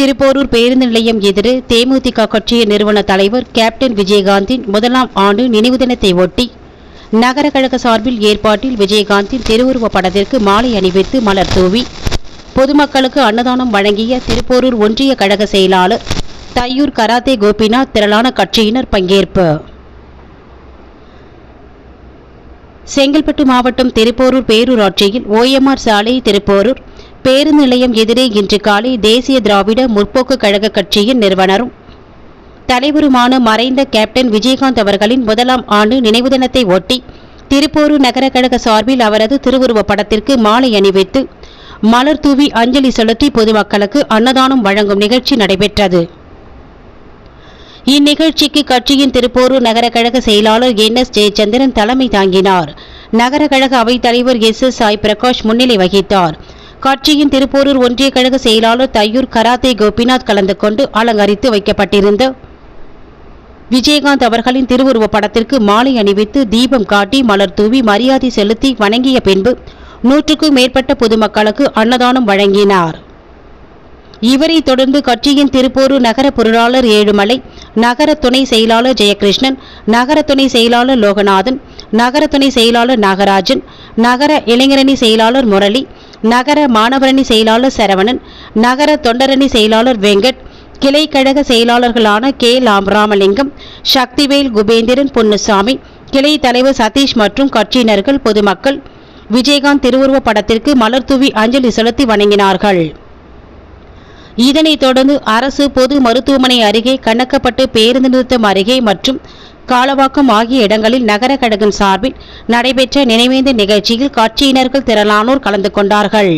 திருப்போரூர் பேருந்து நிலையம் எதிரே தேமுதிக கட்சியின் நிறுவன தலைவர் கேப்டன் விஜயகாந்தின் முதலாம் ஆண்டு நினைவு தினத்தை ஒட்டி நகர கழக சார்பில் ஏற்பாட்டில் விஜயகாந்தின் திருவுருவப் படத்திற்கு மாலை அணிவித்து மலர் தூவி பொதுமக்களுக்கு அன்னதானம் வழங்கிய திருப்போரூர் ஒன்றிய கழக செயலாளர் தையூர் கராத்தே கோபிநாத் திரளான கட்சியினர் பங்கேற்பு. செங்கல்பட்டு மாவட்டம் திருப்போரூர் பேரூராட்சியில் ஓஎம்ஆர் சாலை திருப்போரூர் பேருந்து நிலையம் எதிரே இன்று காலை தேசிய திராவிட முற்போக்கு கழக கட்சியின் நிறுவனரும் தலைவருமான மறைந்த கேப்டன் விஜயகாந்த் அவர்களின் முதலாம் ஆண்டு நினைவு தினத்தை ஒட்டி திருப்போரூர் நகர கழக சார்பில் அவரது திருவுருவப் படத்திற்கு மாலை அணிவித்து மலர் தூவி அஞ்சலி செலுத்தி பொதுமக்களுக்கு அன்னதானம் வழங்கும் நிகழ்ச்சி நடைபெற்றது. இந்நிகழ்ச்சிக்கு கட்சியின் திருப்போரூர் நகர கழக செயலாளர் என். எஸ். ஜெயச்சந்திரன் தலைமை தாங்கினார். நகர கழக அவைத் தலைவர் எஸ். எஸ். சாய் பிரகாஷ் முன்னிலை வகித்தார். கட்சியின் திருப்போரூர் ஒன்றிய கழக செயலாளர் தையூர் கராத்தே கோபிநாத் கலந்து கொண்டு அலங்கரித்து வைக்கப்பட்டிருந்த விஜயகாந்த் அவர்களின் திருவுருவப் படத்திற்கு மாலை அணிவித்து தீபம் காட்டி மலர் தூவி மரியாதை செலுத்தி வணங்கிய பின்பு நூற்றுக்கும் மேற்பட்ட பொதுமக்களுக்கு அன்னதானம் வழங்கினார். இவரைத் தொடர்ந்து கட்சியின் திருப்போரு நகர பொருளாளர் ஏழுமலை நகர துணை செயலாளர் ஜெயகிருஷ்ணன் நகர துணை செயலாளர் லோகநாதன் நகர துணை செயலாளர் நாகராஜன் நகர இளைஞரணி செயலாளர் முரளி நகர மாணவரணி செயலாளர் சரவணன் நகர தொண்டரணி செயலாளர் வெங்கட் கிளை கழக செயலாளர்களான கே. ராமலிங்கம் சக்திவேல் குபேந்திரன் பொன்னுசாமி கிளை தலைவர் சதீஷ் மற்றும் கட்சியினர்கள் பொதுமக்கள். விஜயகாந்த் திருவுருவ படத்திற்கு மலர்தூவி அஞ்சலி செலுத்தி வணங்கினார்கள். இதனைத் தொடர்ந்து அரசு பொது மருத்துவமனை அருகே கணக்கப்பட்டு பேருந்து நிறுத்தம் அருகே மற்றும் காலவாக்கம் ஆகிய இடங்களில் நகர கழகம் சார்பில் நடைபெற்ற நினைவேந்த நிகழ்ச்சியில் கட்சியினர்கள் திரளானோர் கலந்து கொண்டார்கள்.